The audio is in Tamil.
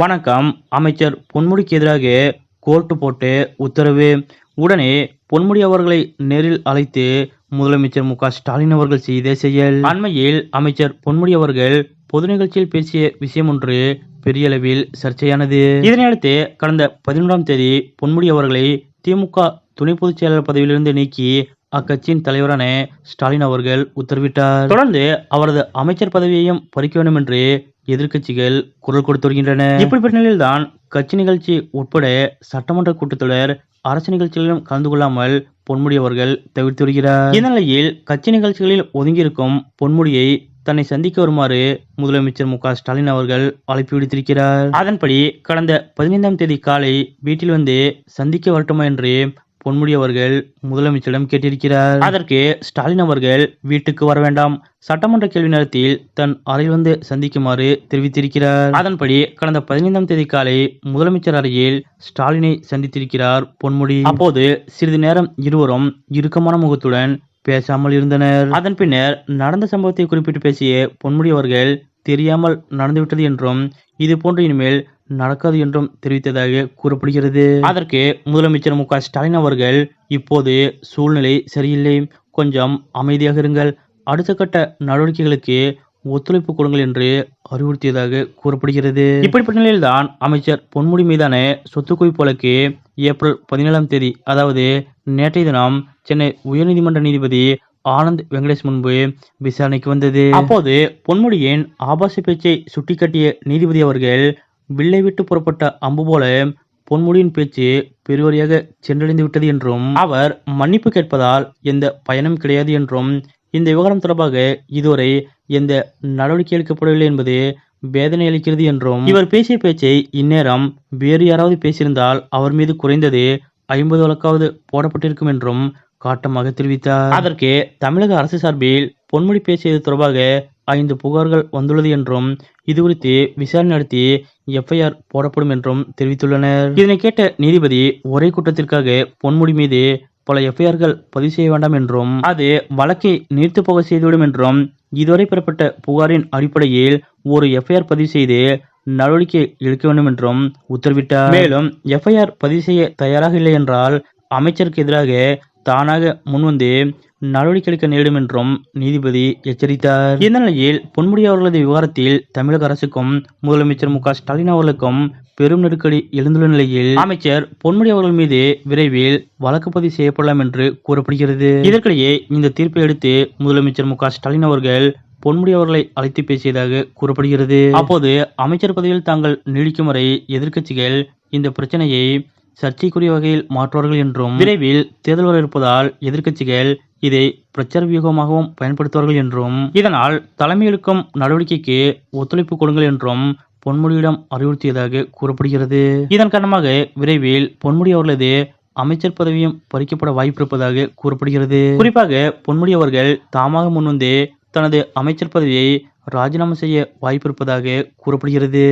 வணக்கம். அமைச்சர் பொன்முடிக்கு எதிராக கோர்ட்டு போட்டு உத்தரவு. உடனே பொன்முடி அவர்களை நேரில் அழைத்து முதலமைச்சர் மு ஸ்டாலின் அவர்கள் செய்த செயல். அண்மையில் அமைச்சர் பொன்முடி அவர்கள் பொது நிகழ்ச்சியில் பேசிய விஷயம் ஒன்று பெரிய அளவில் சர்ச்சையானது. இதனையடுத்து கடந்த பதினொன்றாம் தேதி பொன்முடி அவர்களை திமுக துணை பொதுச் செயலாளர் பதவியிலிருந்து நீக்கி அக்கட்சியின் தலைவரான ஸ்டாலின் அவர்கள் உத்தரவிட்டார். தொடர்ந்து அவரது அமைச்சர் பதவியையும் பறிக்க வேண்டும் என்று எதிர்க்கட்சிகள் குரல் கொடுத்து வருகின்றன. இப்படிப்பட்ட நிலையில்தான் கட்சி நிகழ்ச்சி உட்பட சட்டமன்ற கூட்டத்தொடர் அரசு நிகழ்ச்சிகளிலும் கலந்து கொள்ளாமல் பொன்முடி அவர்கள் தவிர்த்து வருகிறார். இந்த நிலையில் கட்சி நிகழ்ச்சிகளில் ஒதுங்கியிருக்கும் பொன்முடியை தன்னை சந்திக்க வருமாறு முதலமைச்சர் மு ஸ்டாலின் அவர்கள் அழைப்பு விடுத்திருக்கிறார். அதன்படி கடந்த பதினைந்தாம் தேதி காலை வீட்டில் வந்து சந்திக்க வரட்டுமா என்று பொன்முடி அவர்கள் முதலமைச்சரிடம் கேட்டிருக்கிறார். அதற்கு ஸ்டாலின் அவர்கள் வீட்டுக்கு வர வேண்டாம். சட்டமன்ற கேள்வி நேரத்தில் தன் அறையில் வந்து சந்திக்குமாறு தெரிவித்திருக்கிறார். அதன்படி கடந்த பதினைந்தாம் தேதி காலை முதலமைச்சர் அறையில் ஸ்டாலினை சந்தித்திருக்கிறார் பொன்முடி. அப்போது சிறிது நேரம் இருவரும் இறுக்கமான முகத்துடன் பேசாமல் இருந்தனர். அதன் பின்னர் நடந்த சம்பவத்தை குறிப்பிட்டு பேசிய பொன்முடி அவர்கள் தெரியாமல் நடந்துவிட்டது என்றும் இது போன்ற இனிமேல் நடக்காது என்றும் தெரிவித்ததாக கூறப்படுகிறது. அதற்கு முதலமைச்சர் மு ஸ்டாலின் அவர்கள் இப்போது சூழ்நிலை சரியில்லை. கொஞ்சம் அமைதியாக இருங்கள். அடுத்த கட்ட நடவடிக்கைகளுக்கு ஒத்துழைப்பு கொடுங்கள் என்று அறிவுறுத்தியதாக கூறப்படுகிறது. இப்படிப்பட்ட நிலையில்தான் அமைச்சர் பொன்முடி மீதான சொத்து குவிப்பு வழக்கு ஏப்ரல் பதினேழாம் தேதி அதாவது நேற்றைய தினம் சென்னை உயர்நீதிமன்ற நீதிபதி ஆனந்த் வெங்கடேஷ் முன்பு விசாரணைக்கு வந்தது. அப்போது பொன்முடியின் ஆபாச பேச்சை சுட்டிக்காட்டிய நீதிபதி அவர்கள் வில்லை விட்டு புறப்பட்ட அம்பு போல பொன்முடியின் பேச்சு பெருவரியாக சென்றடைந்து விட்டது என்றும் அவர் மன்னிப்பு கேட்பதால் எந்த பயனும் கிடையாது என்றும் இந்த விவகாரம் தொடர்பாக இதுவரை எந்த நடவடிக்கை எடுக்கப்படவில்லை என்பது வேதனை அளிக்கிறது என்றும் இவர் பேசிய பேச்சை இந்நேரம் வேறு யாராவது பேசியிருந்தால் அவர் மீது குறைந்தது ஐம்பது வழக்காவது போடப்பட்டிருக்கும் என்றும் காட்டமாக தெரிவித்தார். அதற்கு தமிழக அரசு சார்பில் பொன்முடி பேசியது தொடர்பாக ஐந்து புகார்கள் வந்துள்ளது என்றும் இது குறித்து விசாரணை நடத்தி எஃப்ஐஆர் போடப்படும் என்றும் தெரிவித்துள்ளனர். இதனை கேட்ட நீதிபதி ஒரே குற்றத்திற்காக பொன்முடி மீது பல எஃப்ஐஆர்கள் பதிவு செய்ய வேண்டாம் என்றும் அது வழக்கை நீர்த்து போக செய்துவிடும் என்றும் இதுவரை பெறப்பட்ட புகாரின் அடிப்படையில் ஒரு எஃப்ஐஆர் பதிவு செய்து நடவடிக்கை எடுக்க வேண்டும் என்றும் உத்தரவிட்டார். மேலும் எஃப்ஐஆர் பதிவு செய்ய தயாராக இல்லை என்றால் அமைச்சருக்கு எதிராக தானாக முன்வந்து நடவடிக்கை எடுக்க நேரிடும் என்றும் நீதிபதி எச்சரித்தார். இந்த நிலையில் பொன்முடி அவர்களது விவகாரத்தில் தமிழக அரசுக்கும் முதலமைச்சர் மு ஸ்டாலின் அவர்களுக்கும் பெரும் நெருக்கடி எழுந்துள்ள நிலையில் அமைச்சர் பொன்முடி அவர்கள் மீது விரைவில் வழக்கு பதிவு செய்யப்படலாம் என்று கூறப்படுகிறது. இதற்கிடையே இந்த தீர்ப்பை அடுத்து முதலமைச்சர் மு ஸ்டாலின் அவர்கள் பொன்முடி அவர்களை அழைத்து பேசியதாக கூறப்படுகிறது. அப்போது அமைச்சர் பதவியில் தாங்கள் நீடிக்கும் வரை எதிர்க்கட்சிகள் இந்த பிரச்சனையை சர்ச்சைக்குரிய வகையில் மாற்றுவார்கள் என்றும் விரைவில் தேர்தல் வர இருப்பதால் எதிர்க்கட்சிகள் இதை பிரச்சார வியூகமாகவும் பயன்படுத்துவார்கள் என்றும் இதனால் தலைமை எடுக்கும் நடவடிக்கைக்கு ஒத்துழைப்பு கொடுங்கள் என்றும் பொன்முடியிடம் அறிவுறுத்தியதாக கூறப்படுகிறது. இதன் காரணமாக விரைவில் பொன்முடி அவர்களது அமைச்சர் பதவியும் பறிக்கப்பட வாய்ப்பிருப்பதாக கூறப்படுகிறது. குறிப்பாக பொன்முடி அவர்கள் தாமாக முன்வந்து தனது அமைச்சர் பதவியை ராஜினாமா செய்ய வாய்ப்பிருப்பதாக கூறப்படுகிறது.